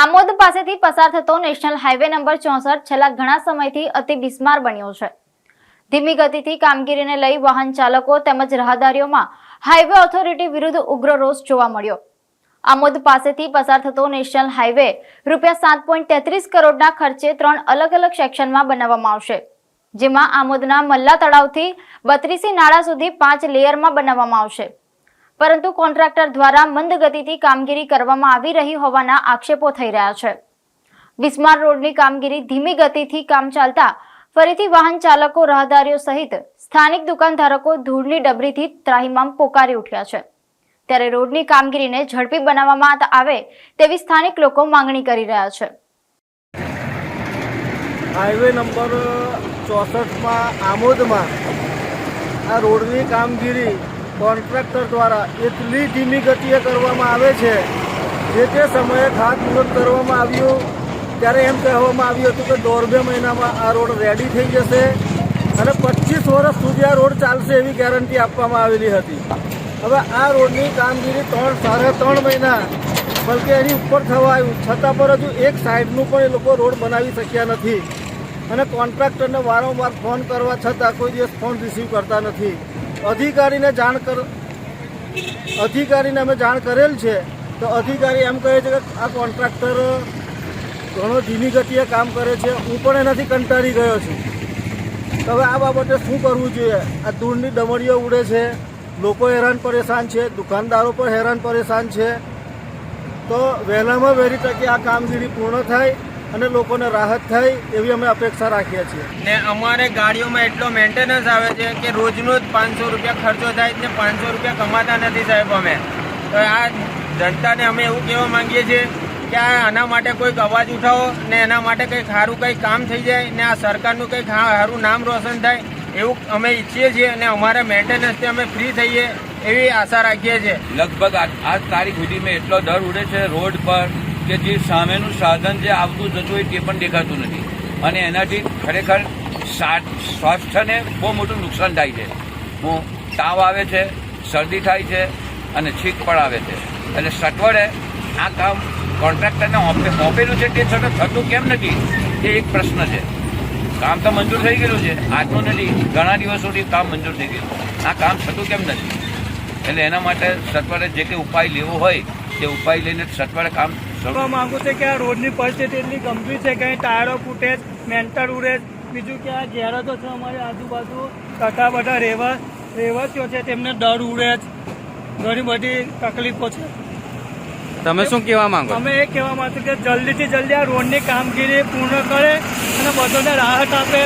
આમોદ પાસેથી પસાર થતો નેશનલ હાઈવે નંબર ચોસઠ છેલ્લા ઘણા સમયથી અતિ બિસ્માર બન્યો છે. ધીમી ગતિથી કામગીરીને લઈ વાહન ચાલકો તેમજ રાહદારીઓમાં હાઈવે ઓથોરિટી વિરુદ્ધ ઉગ્ર રોષ જોવા મળ્યો. આમોદ પાસેથી પસાર થતો નેશનલ હાઈવે રૂપિયા સાત પોઈન્ટ તેત્રીસ કરોડના ખર્ચે ત્રણ અલગ અલગ સેક્શનમાં બનાવવામાં આવશે, જેમાં આમોદના મલ્લા તળાવથી બત્રીસી નાળા સુધી પાંચ લેયરમાં બનાવવામાં આવશે. પરંતુ કોન્ટ્રાક્ટર દ્વારા મંદ ગતિથી કામગીરી કરવામાં આવી રહી હોવાના આક્ષેપો થઈ રહ્યા છે. વિસ્માર રોડની કામગીરી ધીમી ગતિથી કામ ચાલતા ફરીથી વાહન ચાલકો, રાહદારીઓ સહિત સ્થાનિક દુકાનધારકો ધૂળની ડબરીથી ત્રાહિમામ પોકારી ઉઠ્યા છે. ત્યારે રોડની કામગીરીને ઝડપી બનાવવામાં આવે તેવી સ્થાનિક લોકો માંગણી કરી રહ્યા છે. હાઈવે નંબર ચોસઠમાં આમોદમાં આ રોડની કામગીરી કોન્ટ્રાક્ટર દ્વારા એટલી ધીમી ગતિએ કરવામાં આવે છે, જે તે સમયે ખાતમુહૂર્ત કરવામાં આવ્યું, ત્યારે એમ કહેવામાં આવ્યું હતું કે દોઢ બે મહિનામાં આ રોડ રેડી થઈ જશે અને પચીસ વર્ષ સુધી આ રોડ ચાલશે એવી ગેરંટી આપવામાં આવેલી હતી. હવે આ રોડની કામગીરી ત્રણ, સાડા ત્રણ મહિના, બલકે એની ઉપર થવા આવ્યું. છતાં પર હજુ એક સાઈડનું પણ એ લોકો રોડ બનાવી શક્યા નથી. અને કોન્ટ્રાક્ટરને વારંવાર ફોન કરવા છતાં કોઈ દિવસ ફોન રિસીવ કરતા નથી. અધિકારીને જાણ કર, અધિકારીને અમે જાણ કરેલ છે, તો અધિકારી એમ કહે છે કે આ કોન્ટ્રાક્ટર ઘણો ધીમી ગતિએ કામ કરે છે, હું પણ એનાથી કંટાળી ગયો છું. હવે આ બાબતે શું કરવું જોઈએ? આ ધૂળની ડમરીઓ ઉડે છે, લોકો હેરાન પરેશાન છે, દુકાનદારો પણ હેરાન પરેશાન છે. તો વહેલામાં વહેલી તકે આ કામગીરી પૂર્ણ થાય અને લોકોને રાહત થાય એવી અમે અપેક્ષા રાખીએ છીએ. ને અમારે ગાડીઓમાં એટલો મેન્ટેનન્સ આવે છે કે રોજનો જ પાંચસો રૂપિયા ખર્ચો થાય ને પાંચસો રૂપિયા કમાતા નથી સાહેબ અમે. તો આ જનતાને અમે એવું કહેવા માંગીએ છીએ કે આ આના માટે કોઈક અવાજ ઉઠાવો ને એના માટે કંઈક સારું કંઈક કામ થઈ જાય ને આ સરકારનું કંઈક હા- સારું નામ રોશન થાય એવું અમે ઈચ્છીએ છીએ અને અમારા મેન્ટેનન્સથી અમે ફ્રી થઈએ એવી આશા રાખીએ છીએ. લગભગ આ- આજ તારીખ સુધીમાં એટલો દર ઉડે છે રોડ પર કે જે સામેનું સાધન જે આવતું જતું હોય તે પણ દેખાતું નથી. અને એનાથી ખરેખર સ્વાસ્થ્યને બહુ મોટું નુકસાન થાય છે. હું તાવ આવે છે, શરદી થાય છે અને છીક પણ આવે છે. એટલે સત્વરે આ કામ કોન્ટ્રાક્ટરને સોંપેલું છે તે છતાં થતું કેમ નથી? એ એક પ્રશ્ન છે. કામ તો મંજૂર થઈ ગયેલું છે. આજનું નથી. ઘણા દિવસોથી કામ મંજૂર થઈ ગયું આ કામ થતું કેમ નથી? એટલે એના માટે સત્વરે જે કંઈ ઉપાય લેવો હોય તે ઉપાય લઈને સત્વરે કામ કહેવા માંગુ છું કે આ રોડની પરિસ્થિતિ એટલી ગંભીર છે કે ટાયરો ફૂટે મેન્ટર ઉડે બીજું કે આ ગેરેજો છે અમારી આજુબાજુ તથા બધા રહેવા રહેવાસીઓ છે તેમને ડર ઉડે ઘણી બધી તકલીફો છે. તમે શું કહેવા માંગો અમે એ કહેવા માંગુ કે જલ્દીથી જલ્દી આ રોડની કામગીરી પૂર્ણ કરે અને બધાને રાહત આપે.